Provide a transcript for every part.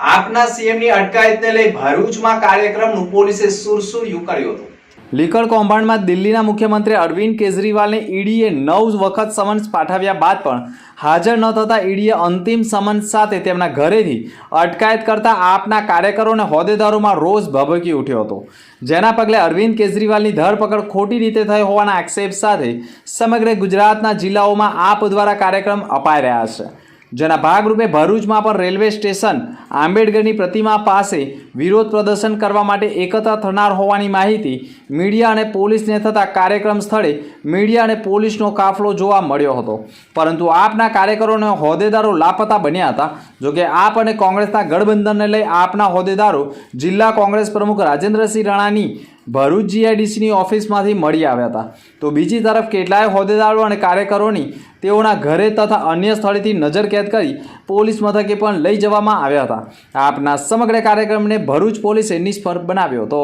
આપના સીએમની અટકાયતને લઈ ભરૂચમાં કાર્યક્રમનું પોલીસે સુરસુર્યું કર્યું હતું. લીકર કૌભાંડમાં દિલ્હીના મુખ્યમંત્રી અરવિંદ કેજરીવાલને ઈડીએ નવ વખત સમન્સ પાઠવ્યા બાદ પણ હાજર ન થતાં ઈડીએ અંતિમ સમન્સ સાથે તેમના ઘરેથી અટકાયત કરતા આપના કાર્યકરો અને હોદ્દેદારોમાં રોષ ભભકી ઉઠ્યો હતો. જેના પગલે અરવિંદ કેજરીવાલની ધરપકડ ખોટી રીતે થઈ હોવાના આક્ષેપ સાથે સમગ્ર ગુજરાતના જિલ્લાઓમાં આપ દ્વારા કાર્યક્રમ અપાઈ રહ્યા છે. જેના ભાગરૂપે ભરૂચમાં પણ રેલવે સ્ટેશન આંબેડકરની પ્રતિમા પાસે વિરોધ પ્રદર્શન કરવા માટે એકત્ર થનાર હોવાની માહિતી મીડિયા અને પોલીસને થતા કાર્યક્રમ સ્થળે મીડિયા અને પોલીસનો કાફલો જોવા મળ્યો હતો. પરંતુ આપના કાર્યકરોને હોદ્દેદારો લાપતા બન્યા હતા. જોકે આપ અને કોંગ્રેસના ગઠબંધનને લઈ આપના હોદ્દેદારો જિલ્લા કોંગ્રેસ પ્રમુખ રાજેન્દ્રસિંહ રાણાની ભરૂચ જીઆઈડીસીની ઓફિસમાંથી મળી આવ્યા હતા. તો બીજી તરફ કેટલાય હોદ્દેદારો અને કાર્યકરોની તેઓના ઘરે તથા અન્ય સ્થળેથી નજરકેદ કરી પોલીસ મથકે પણ લઈ જવામાં આવ્યા હતા. આપના સમગ્ર કાર્યક્રમને ભરૂચ પોલીસે નિષ્ફળ બનાવ્યો હતો.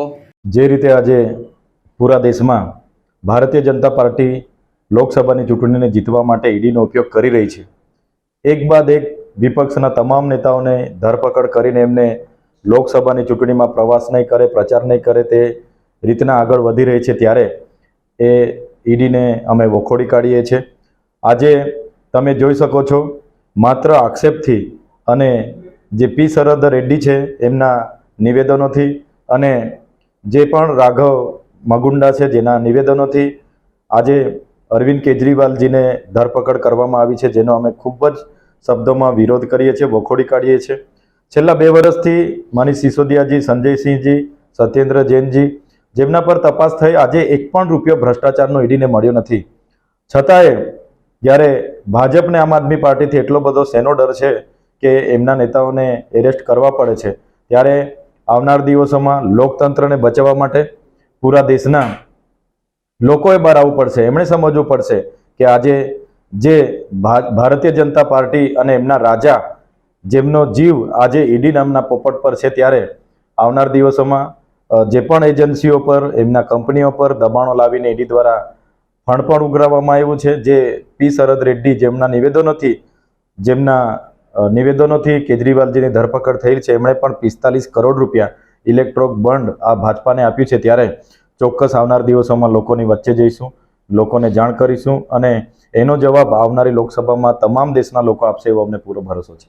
જે રીતે આજે પૂરા દેશમાં ભારતીય જનતા પાર્ટી લોકસભાની ચૂંટણીને જીતવા માટે ઈડીનો ઉપયોગ કરી રહી છે. એક બાદ એક વિપક્ષના તમામ નેતાઓને ધરપકડ કરીને એમને લોકસભાની ચૂંટણીમાં પ્રવાસ નહીં કરે, પ્રચાર નહીં કરે તે રીતના આગળ વધી રહી છે ત્યારે એ ઈડીને અમે વખોડી કાઢીએ છીએ. આજે તમે જોઈ શકો છો, માત્ર આક્ષેપથી અને જે પી શરદ રેડ્ડી છે એમના નિવેદનોથી અને જે પણ રાઘવ મગુંડા છે જેના નિવેદનોથી આજે અરવિંદ કેજરીવાલજીને ધરપકડ કરવામાં આવી છે, જેનો અમે ખૂબ જ શબ્દોમાં વિરોધ કરીએ છીએ, વખોડી કાઢીએ છીએ. છેલ્લા બે વર્ષથી મનીષ સિસોદિયાજી, સંજયસિંહજી, સત્યેન્દ્ર જૈનજી જેમના પર તપાસ થઈ, આજે એક પણ રૂપિયો ભ્રષ્ટાચારનો ઈડીને મળ્યો નથી. છતાંય, જ્યારે ભાજપને આમ આદમી પાર્ટીથી એટલો બધો શેનો ડર છે કે એમના નેતાઓને એરેસ્ટ કરવા પડે છે, ત્યારે આવનાર દિવસોમાં લોકતંત્રને બચાવવા માટે પૂરા દેશના લોકોએ બહાર આવવું પડશે. એમણે સમજવું પડશે કે આજે જે ભારતીય જનતા પાર્ટી અને એમના રાજા, જેમનો જીવ આજે ઈડી નામના પોપટ પર છે, ત્યારે આવનાર દિવસોમાં જે પણ એજન્સીઓ પર, એમના કંપનીઓ પર દબાણો લાવીને ઈડી દ્વારા ફંડ પણ ઉઘરાવવામાં આવ્યું છે. જે પી શરદ રેડ્ડી જેમના નિવેદનોથી જેમના નિવેદનોથી કેજરીવાલજીની ધરપકડ થયેલ છે, એમણે પણ પિસ્તાલીસ કરોડ રૂપિયા ઇલેક્ટ્રોક બોન્ડ આ ભાજપાને આપ્યું છે. ત્યારે ચોક્કસ આવનાર દિવસોમાં લોકોની વચ્ચે જઈશું, લોકોને જાણ કરીશું અને એનો જવાબ આવનારી લોકસભામાં તમામ દેશના લોકો આપશે એવો અમને પૂરો ભરોસો છે.